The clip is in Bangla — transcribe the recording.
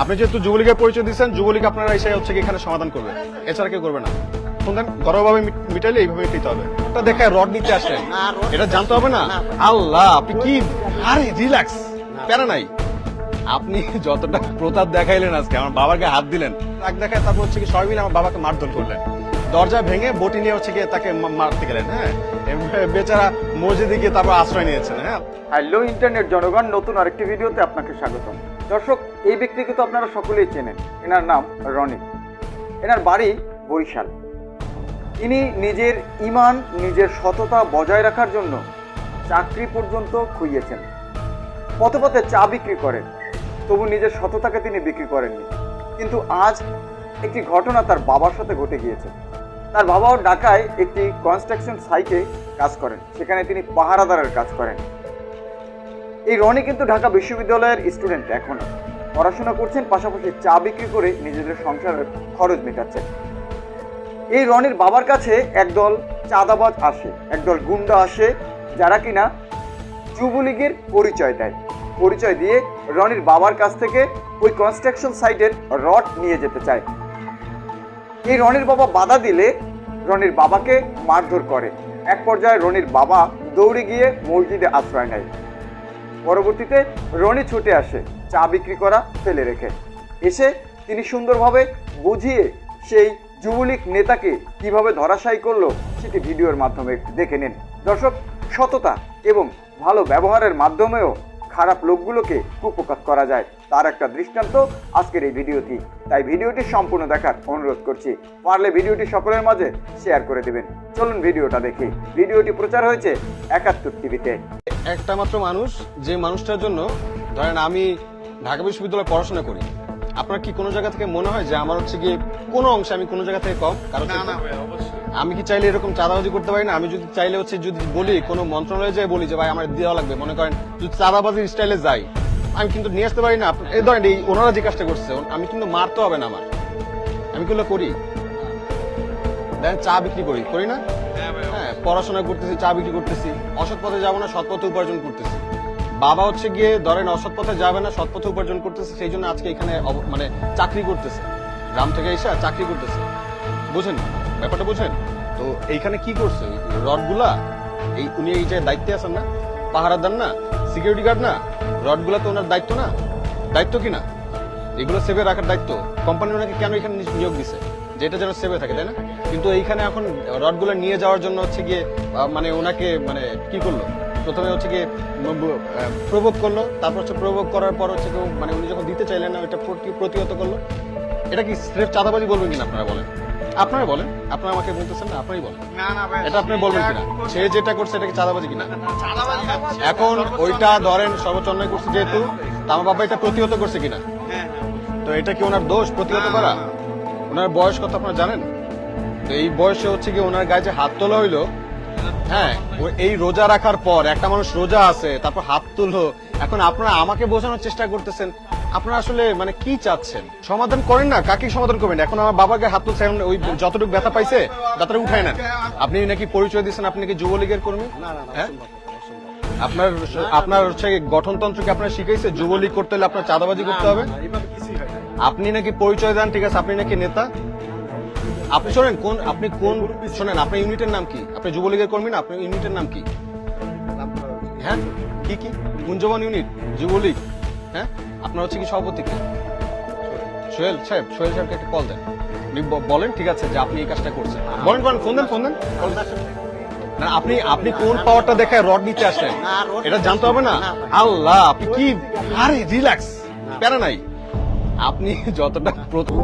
আপনি যেহেতু যুবলীগের পরিচয় দিচ্ছেন যুবলীগ আপনারা এসে হচ্ছে এখানে সমাধান করবে। এছাড়া কেউ করবে না। শুনলেন ঘরোয়াভাবে মিটাইলে এইভাবে মিটাইতে হবে। এটা দেখায় রড নিতে রড- এটা জানতে হবে না? না। আল্লাহ আপনি কি আরে রিল্যাক্স। প্যারা নাই। আপনি যতটা প্রতাপ দেখাইলেন আজকে আমার বাবাকে হাত দিলেন। রাগ দেখায় তারপর হচ্ছে কি সবাই মিলে আমার বাবাকে মারধর করলেন। দরজা ভেঙে বটি নিয়ে হচ্ছে গিয়ে তাকে মারতে গেলেন হ্যাঁ? বেচারা মসজিদে গিয়ে তারপর আশ্রয় নিয়েছেন হ্যাঁ? হ্যালো ইন্টারনেট জনগণ নতুন আরেকটি ভিডিওতে আপনাকে স্বাগতম। দর্শক, এই ব্যক্তিকে তো আপনারা সকলেই চেনেন। এনার নাম রনি। এনার বাড়ি বরিশাল। ইনি নিজের ইমান, নিজের সততা বজায় রাখার জন্য চাকরি পর্যন্ত খুইয়েছেন। পথে পথে চা বিক্রি করেন, তবু নিজের সততাকে তিনি বিক্রি করেননি। কিন্তু আজ একটি ঘটনা তার বাবার সাথে ঘটে গিয়েছে। তার বাবাও ঢাকায় একটি কনস্ট্রাকশন সাইটে কাজ করেন। সেখানে তিনি পাহারাদারের কাজ করেন। এই রনি কিন্তু ঢাকা বিশ্ববিদ্যালয়ের স্টুডেন্ট এখনও। পড়াশোনা করছেন পাশাপাশি চা বিক্রি করে নিজেদের সংসারের খরচ মেটাচ্ছেন। এই রনির বাবার কাছে একদল চাঁদাবাজ আসে, একদল গুন্ডা আসে, যারা কিনা যুবলীগের পরিচয় দেয়। পরিচয় দিয়ে রনির বাবার কাছ থেকে ওই কনস্ট্রাকশন সাইটের রড নিয়ে যেতে চায়। এই রনির বাবা বাধা দিলে রনির বাবাকে মারধর করে। এক পর্যায়ে রনির বাবা দৌড়ে গিয়ে মসজিদে আশ্রয় নেয়। পরবর্তীতে রনি ছুটে আসে, চা বিক্রি করা ফেলে রেখে। এসে তিনি সুন্দরভাবে বুঝিয়ে সেই যুবলীগ নেতাকে কীভাবে ধরাশায়ী করল সেটি ভিডিওর মাধ্যমে দেখে নিন। দর্শক, সততা এবং ভালো ব্যবহারের মাধ্যমেও খারাপ লোকগুলোকে কুপকাত করা যায়। তার একটা দৃষ্টান্ত আজকের এই ভিডিওটি। তাই ভিডিওটি সম্পূর্ণ দেখার অনুরোধ করছি। পারলে ভিডিওটি সকলের মাঝে শেয়ার করে দিবেন। চলুন ভিডিওটা দেখি। ভিডিওটি প্রচার হয়েছে একাত্তর টিভিতে। একটা মাত্র মানুষ যে মানুষটার জন্য ধরেন আমি ঢাকা বিশ্ববিদ্যালয়ে পড়াশোনা করি। আপনার কি কোনো জায়গা থেকে মনে হয় যে আমার হচ্ছে গিয়ে কোনো অংশে আমি কোনো জায়গা থেকে কম? কারণ আমি কি চাইলে এরকম চাঁদাবাজি করতে পারি না? আমি যদি চাইলে হচ্ছে যদি বলি কোনো মন্ত্রণালয়ে যাই বলি যে ভাই আমার দেওয়া লাগবে। মনে করেন যদি চাঁদাবাজির স্টাইলে যাই আমি কিন্তু নিয়ে আসতে পারি না। এই ধরেন এই ওনারা যে কাজটা করছে আমি কিন্তু মারতে হবে না আমার। আমি কিগুলো করি? দেখেন চা বিক্রি করি। করি না? হ্যাঁ পড়াশোনা করতেছি চা বিক্রি করতেছি। অসৎ পথে যাব না সৎ পথে উপার্জন করতেছি। বাবা হচ্ছে গিয়ে ধরেন অসৎ পথে যাবে না সৎ পথে উপার্জন করতেছে সেই জন্য আজকে এখানে মানে চাকরি করতেছে। গ্রাম থেকে এসে চাকরি করতেছে। বুঝেন? ব্যাপারটা বুঝেন? তো এইখানে কি করছে? রডগুলা এই উনি এই যে দায়িত্বে আছেন না পাহারাদার না সিকিউরিটি গার্ড না রডগুলা তো ওনার দায়িত্ব না? দায়িত্ব কি না? এগুলো সেভে রাখার দায়িত্ব। কোম্পানি ওনাকে কেন এখানে নিয়োগ দিছে? যেটা যেন সেভে থাকে, তাই না? কিন্তু এইখানে এখন রডগুলো নিয়ে যাওয়ার জন্য হচ্ছে গিয়ে মানে ওনাকে মানে কি করল? প্রথমে হচ্ছে গিয়ে প্রভোগ করল, তারপর হচ্ছে প্রভোগ করার পর হচ্ছে মানে উনি যখন দিতে চাইলেন না, ওইটা প্রতি- প্রতিহত করল। এটা কি স্রেফ চাঁদাবাজি বলবেন কিনা আপনারা বলেন? আপনারা বলেন। আপনারা আমাকে বলতেছেন না আপনারই বলেন। না না ভাই এটা আপনি বলবেন কিনা? সে যেটা করছে এটা কি চাঁদাবাজি কিনা এখন ওইটা ধরেন সর্বোচ্চ অন্যায় করছে যেহেতু তা আমার বাবা এটা প্রতিহত করছে কিনা? তো এটা কি ওনার দোষ প্রতিহত করা? ওনার বয়স কত আপনারা জানেন? তো এই বয়সে হচ্ছে কি ওনার গায়ে যে হাত তোলা হইল হ্যাঁ এই রোজা রাখার পর একটা মানুষ রোজা আছে তারপর হাত তুললো এখন আপনারা আমাকে বোঝানোর চেষ্টা করতেছেন আপনারা আসলে মানে কি চাচ্ছেন? সমাধান করেন না কাকে সমাধান করবেন? এখন আমার বাবাকে হাত তুলছে এখন ওই যতটুকু ব্যথা পাইছে ব্যথাটা উঠায় না আপনি নাকি পরিচয় দিচ্ছেন আপনি নাকি যুবলীগের কর্মী? হ্যাঁ? আপনার আপনার হচ্ছে গঠনতন্ত্র কি আপনার শিখাইছে যুবলীগ করতে হলে আপনার চাঁদাবাজি করতে হবে? আপনি নাকি পরিচয় দেন ঠিক আছে আপনি নাকি নেতা? আপনি শোনেন কোন আপনি কোন শোনেন আপনার ইউনিটের নাম কি? আপনি যুবলীগের কর্মী না আপনার ইউনিটের নাম কি? হ্যাঁ? কি কি? কুঞ্জবন ইউনিট যুবলীগ হ্যাঁ? আপনার হচ্ছে কি সভাপতি কে? সোহেল সাহেব সোহেল সাহেবকে একটা কল দেন। উনি বলেন ঠিক আছে যে আপনি এই কাজটা করছেন। বলেন বলেন ফোন দেন ফোন দেন। না আপনি আপনি কোন পাওয়ারটা দেখায় রড নিতে আসেন এটা জানতে হবে না? না, আল্লাহ আপনি কি আরে রিল্যাক্স প্যারা নাই। আপনি যতটা প্রথম